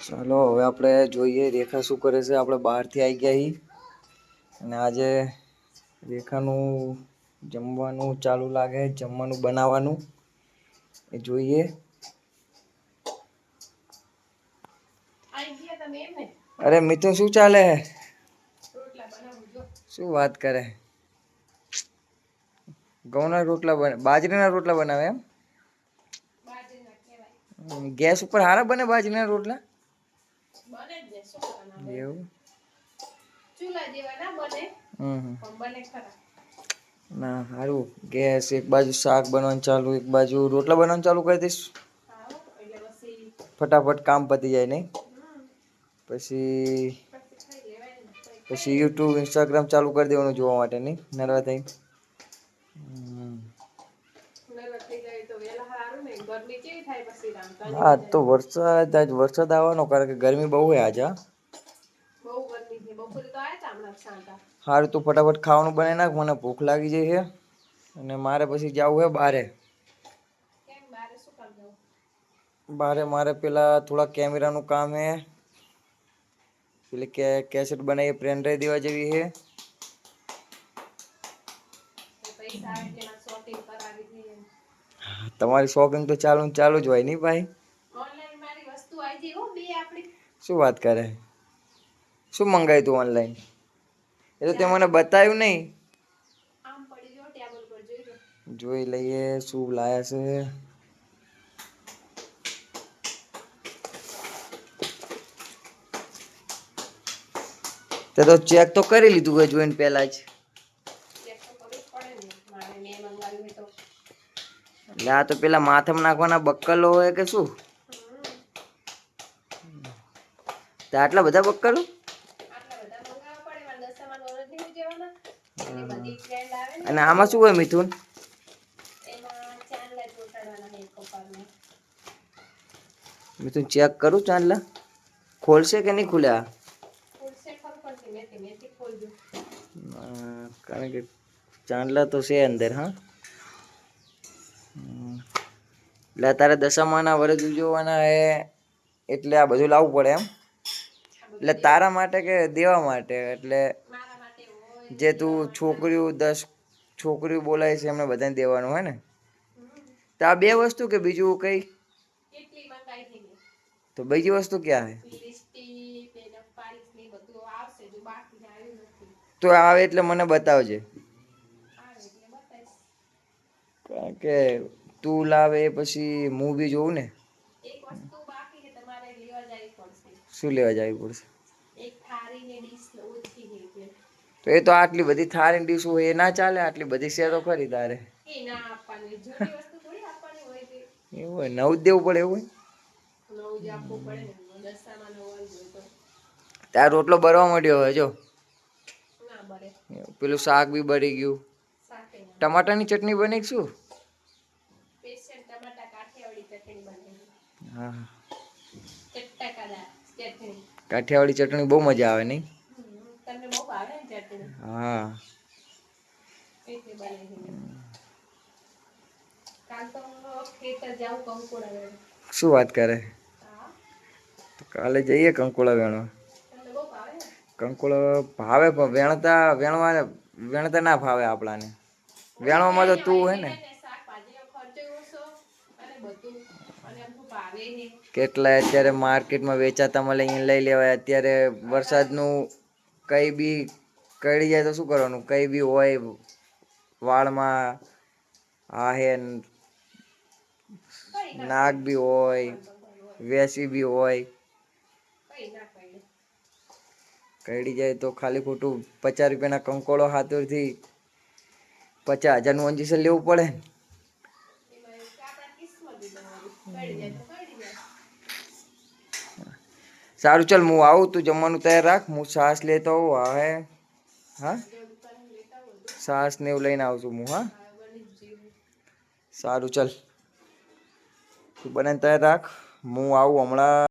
ચાલો હવે આપણે જોઈએ રેખા શું કરે છે. આપણે બહારથી આવી ગયા હી. અને આજે રેખાનું જમવાનું ચાલુ લાગે જમવાનું બનાવવાનું. એ જોઈએ. અરે મિથુન શું ચાલે? શું વાત કરે? ઘઉંના રોટલા બાજરીના રોટલા બનાવે એમ? ગેસ ઉપર હારા બને બાજરીના રોટલા? બને જ ને શું કરવાના એવું? ચૂલા જેવા ના બને. પણ બને ખરા. ના સારું. ગેસ એક બાજુ શાક બનવાનું ચાલુ એક બાજુ રોટલા બનવાનું ચાલુ કરી દઈશ. ફટાફટ કામ પતી જાય નહીં? પછી પછી યુટ્યુબ ઇન્સ્ટાગ્રામ ચાલુ કરી દેવાનું જોવા માટે નહીં? નરવા થઈ હમ. નરવા થઈ જાય તો વહેલા હારું ને ગરમી કેવી થાય પછી રામતા હા તો વરસાદ આજ વરસાદ આવવાનો કારણ કે ગરમી બહુ છે આજે. સારું તું ફટાફટ ખાવાનું બનાવી નાખ મને ભૂખ લાગી જઈ છે. અને મારે પછી જવું છે બારે. બારે મારે પેલા થોડા કેમેરાનું કામ છે. પેલી કે કેસેટ બનાવી પ્રેન રહી દેવા જેવી છે. પૈસા કરાવી દઈએ. તમારી શોપિંગ તો ચાલુ ચાલુ જ હોય નહીં ભાઈ? શું વાત કરે? શું મંગાવ્યું તું ઓનલાઈન એ તો તે મને બતાવ્યું નહીં. જોઈ લઈએ શું લાયા છે. તે તો ચેક તો કરી લીધું હોય જોઈને પહેલાં જ ચેક તો કરવું જ પડે ને મારે મેં મંગાવ્યું હોય તો એટલે આ તો પેલા માથામાં નાખવાના બક્કલો હોય કે શું. આટલા બધા બક્કલો? અને આમાં શું હોય મિથુન? મિથુન ચેક કરું ચાંદલા? ખોલશે કે નહીં ખુલે આ કારણ કે ચાંદલા તો છે અંદર હા? એટલે તારે દશામાના વરસ ઉજવવાના એ એટલે આ બધું લાવવું પડે એમ. એટલે તારા માટે કે દેવા માટે? એટલે જે તું છોકરીઓ દસ છોકરીઓ બોલાય છે એમને બધાને દેવાનું હોય ને? તો આ બે વસ્તુ કે બીજું કઈ? તો બીજી વસ્તુ ક્યાં છે તો આવે એટલે મને બતાવજે. કારણ કે તું લાવે એ પછી હું બી જોઉં ને? શું લેવા જવી પડશે? તો એ તો આટલી બધી થાળી ડીશ હોય એ ના ચાલે? આટલી બધી શેરો ખરી તારે. એવું હોય? નવું જ દેવું પડે એવું તાર રોટલો બરવા માંડ્યો હવે જો. પેલું શાક બી બળી ગયું. ટમાટાની ચટણી બની શું સ્પેશિયલ ટમાટા કાઠિયાવાડી ચટણી બનાવી હા. કાઠિયાવાડી ચટણી બહુ મજા આવે નહીં? હા. શું વાત કરે? કાલે જઈએ કંકોળા વેણવા. કંકોળા ભાવે પણ વેણતા વેણવા વેણતા ના ભાવે આપણાને. વેણવામાં તો તું હે ને અને શાકભાજીનો ખર્ચો ઓછો અને બધું કેટલાય અત્યારે માર્કેટમાં વેચાતા મળે અહીંયા લઈ લેવાય. અત્યારે વરસાદનું કઈ બી કળી જાય તો શું કરવાનું? કઈ બી હોય વાળમાં હે નાગ બી હોય વેસી બી હોય. કળી જાય તો ખાલી ખોટું. પચાસ રૂપિયાના કંકોળો હાથોથી પચાસ હજારનું અંજીસર લેવું પડે ને. એમાં એવું કે આપણા કિસ્મત બી બનાવવાની કઈ જાય તો કઈ જાય સારું, ચાલ હું આવું, તું જમવાનું તૈયાર રાખ, હું શ્વાસ લેતો આવું હા હે? છાશ ને એવું લઈને આવું છું હું, હા? સારું, ચાલ. તું બને તૈયાર રાખ, હું આવું હમણાં.